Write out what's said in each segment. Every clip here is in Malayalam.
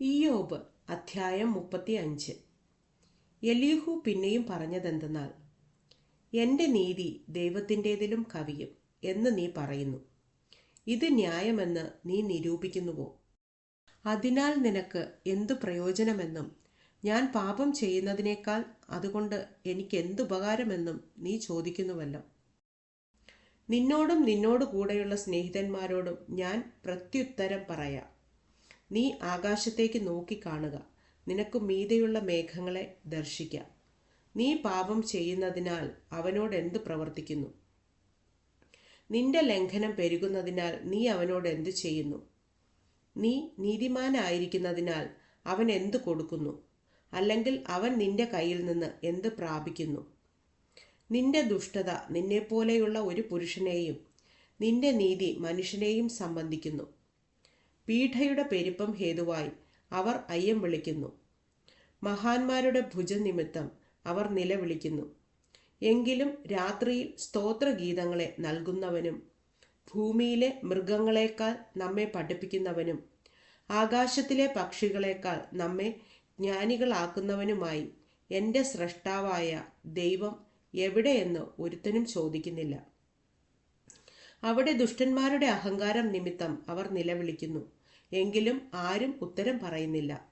ഇയോബ് അധ്യായം മുപ്പത്തി അഞ്ച് എലീഹു പിന്നെയും പറഞ്ഞതെന്തെന്നാൽ എന്റെ നീതി ദൈവത്തിന്റെതിലും കവിയും എന്ന് നീ പറയുന്നു. ഇത് ന്യായമെന്ന് നീ നിരൂപിക്കുന്നുവോ? അതിനാൽ നിനക്ക് എന്തു പ്രയോജനമെന്നും ഞാൻ പാപം ചെയ്യുന്നതിനേക്കാൾ അതുകൊണ്ട് എനിക്ക് എന്തുപകാരമെന്നും നീ ചോദിക്കുന്നുവല്ലോ. നിന്നോടും നിന്നോട് കൂടെയുള്ള സ്നേഹിതന്മാരോടും ഞാൻ പ്രത്യുത്തരം പറയാം. നീ ആകാശത്തേക്ക് നോക്കിക്കാണുക. നിനക്ക് മീതെയുള്ള മേഘങ്ങളെ ദർശിക്കാം. നീ പാപം ചെയ്യുന്നതിനാൽ അവനോട് എന്ത് പ്രവർത്തിക്കുന്നു? നിന്റെ ലംഘനം പെരുകുന്നതിനാൽ നീ അവനോട് എന്തു ചെയ്യുന്നു? നീ നീതിമാനായിരിക്കുന്നതിനാൽ അവൻ എന്തു കൊടുക്കുന്നു? അല്ലെങ്കിൽ അവൻ നിന്റെ കയ്യിൽ നിന്ന് എന്ത് പ്രാപിക്കുന്നു? നിന്റെ ദുഷ്ടത നിന്നെപ്പോലെയുള്ള ഒരു പുരുഷനെയും നിന്റെ നീതി മനുഷ്യനെയും സംബന്ധിക്കുന്നു. പീഠയുടെ പെരുപ്പം ഹേതുവായി അവർ അയ്യം വിളിക്കുന്നു. മഹാന്മാരുടെ ഭുജനിമിത്തം അവർ നിലവിളിക്കുന്നു. എങ്കിലും രാത്രിയിൽ സ്തോത്രഗീതങ്ങളെ നൽകുന്നവനും ഭൂമിയിലെ മൃഗങ്ങളെക്കാൾ നമ്മെ പഠിപ്പിക്കുന്നവനും ആകാശത്തിലെ പക്ഷികളെക്കാൾ നമ്മെ ജ്ഞാനികളാക്കുന്നവനുമായി എന്റെ സ്രഷ്ടാവായ ദൈവം എവിടെയെന്ന് ഒരുത്തനും ചോദിക്കുന്നില്ല. അവിടെ ദുഷ്ടന്മാരുടെ അഹങ്കാരം നിമിത്തം അവർ നിലവിളിക്കുന്നു. എങ്കിലും ആരും ഉത്തരം പറയുന്നില്ല.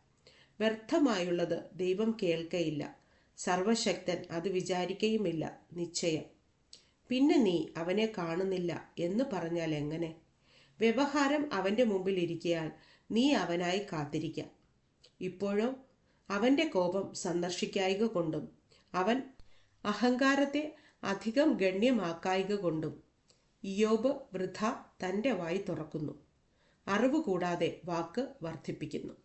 വ്യർത്ഥമായുള്ളത് ദൈവം കേൾക്കയില്ല. സർവശക്തൻ അത് വിചാരിക്കുകയുമില്ല നിശ്ചയം. പിന്നെ നീ അവനെ കാണുന്നില്ല എന്ന് പറഞ്ഞാൽ എങ്ങനെ? വ്യവഹാരം അവന്റെ മുമ്പിൽ ഇരിക്കയാൽ നീ അവനായി കാത്തിരിക്കാം. ഇപ്പോഴോ? അവന്റെ കോപം സന്ദർശിക്കായിക കൊണ്ടും അവൻ അഹങ്കാരത്തെ അധികം ഗണ്യമാക്കായിക കൊണ്ടും ഇയോബ് വൃഥ തന്റെ വായി തുറക്കുന്നു. അറിവ് കൂടാതെ വാക്ക് വർദ്ധിപ്പിക്കുന്നു.